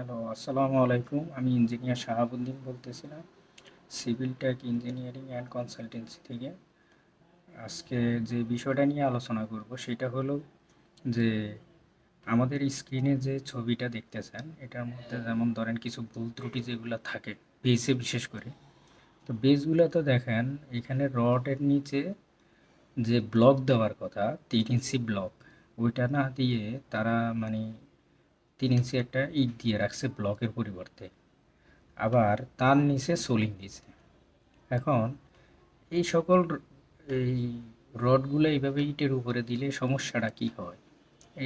Hello আসসালামু আলাইকুম। আমি ইঞ্জিনিয়ার শাহাবুদ্দিন বলতেছিলাম civil tech engineering and consultancy থেকে। আজকে যে বিষয়টা নিয়ে আলোচনা করব, সেটা হলো যে আমাদের স্ক্রিনে যে ছবিটা দেখতেছেন, এটার মধ্যে যেমন ধরেন কিছু ভুল ত্রুটি যেগুলো থাকে বেসে বিশেষ করে। তো বেসগুলো তো দেখেন, এখানে রডের নিচে যে ব্লক দেওয়ার কথা, তিন ইঞ্চি ব্লক ওইটা না দিয়ে তারা মানে তিন ইঞ্চি একটা ইট দিয়ে রাখছে ব্লকের পরিবর্তে। আবার তার নিচে সোলিং দিছে এখন এই সকল এই রডগুলো এইভাবে ইটের উপরে দিলে সমস্যাটা কি হয়?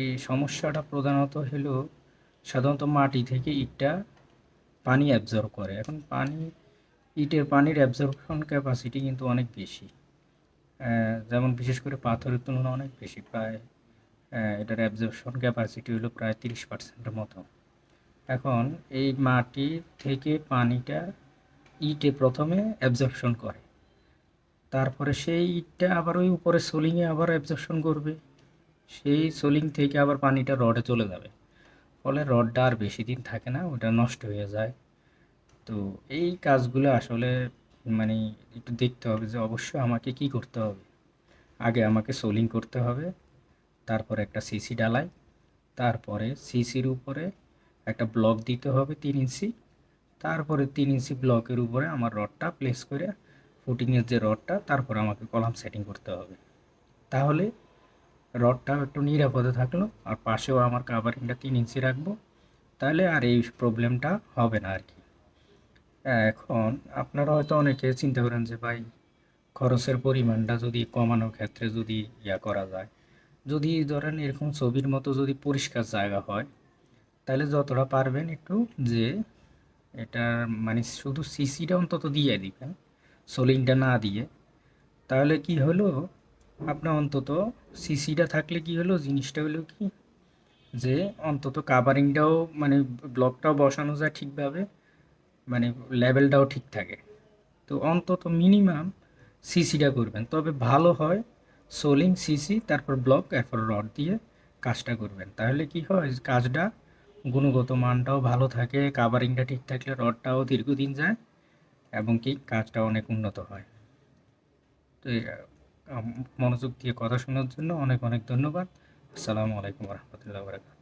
এই সমস্যাটা প্রধানত হলো সাধারণত মাটি থেকে ইটটা পানি অ্যাবজর্ব করে। এখন পানি, ইটের পানির অ্যাবজর্পশন ক্যাপাসিটি কিন্তু অনেক বেশি। যেমন বিশেষ করে পাথরের তুলনায় অনেক বেশি, প্রায় এটার অ্যাবজর্পশন ক্যাপাসিটি হলো প্রায় তিরিশ পার্সেন্টের মতো। এখন এই মাটি থেকে পানিটা ইটে প্রথমে অ্যাবজর্পশন করে। তারপরে সেই ইটটা আবার ওই উপরে সোলিংয়ে আবার অ্যাবজর্পশন করবে। সেই সোলিং থেকে আবার পানিটা রডে চলে যাবে। ফলে রডটা আর বেশি দিন থাকে না, ওটা নষ্ট হয়ে যায়। তো এই কাজগুলো আসলে মানে একটু দেখতে হবে যে অবশ্যই আমাকে কি করতে হবে। আগে আমাকে সোলিং করতে হবে তারপরে একটা সিসি ডালাই তারপরে সিসির উপরে একটা ব্লক দিতে হবে তিন ইঞ্চি, তারপরে তিন ইঞ্চি ব্লকের উপরে আমার রডটা প্লেস করে ফুটিংয়ের যে রডটা, তারপরে আমাকে কলাম সেটিং করতে হবে। তাহলে রডটা একটু নিরাপদে থাকল, আর পাশেও আমার কাভারিংটা তিন ইঞ্চি রাখব, তাহলে আর এই প্রবলেমটা হবে না আর কি এখন আপনারা হয়তো অনেকে চিন্তা করেন যে, ভাই, খরচের পরিমাণটা যদি কমানোর ক্ষেত্রে যদি ইয়া করা যায় যদি ধরেন এরকম ছবির মতো যদি পরিষ্কার জায়গা হয়, তাহলে যতটা পারবেন একটু যে এটার মানে শুধু সিসিটা অন্তত দিয়ে দিবেন সোলিংটা না দিয়ে। তাহলে কি হলো? আপনার অন্তত সিসিটা থাকলে কি হলো? জিনিসটা হলো কি? যে অন্তত কাভারিংটাও মানে ব্লকটাও বসানো যায় ঠিকভাবে মানে লেভেলটাও ঠিক থাকে। তো অন্তত মিনিমাম সিসিটা করবেন। তবে ভালো হয় সোলিং সিসি, তারপর ব্লক, এরপর রড দিয়ে কাজটা করবেন। তাহলে কি হয়? কাজটা গুণগত মানটাও ভালো থাকে কাভারিংটা ঠিক থাকলে রডটাও দীর্ঘদিন যায় এবং কি কাজটা অনেক উন্নত হয়। তো মনোযোগ দিয়ে কথা শোনার জন্য অনেক অনেক ধন্যবাদ। আসসালামু আলাইকুম রহমতুল্লাহ বরাকাত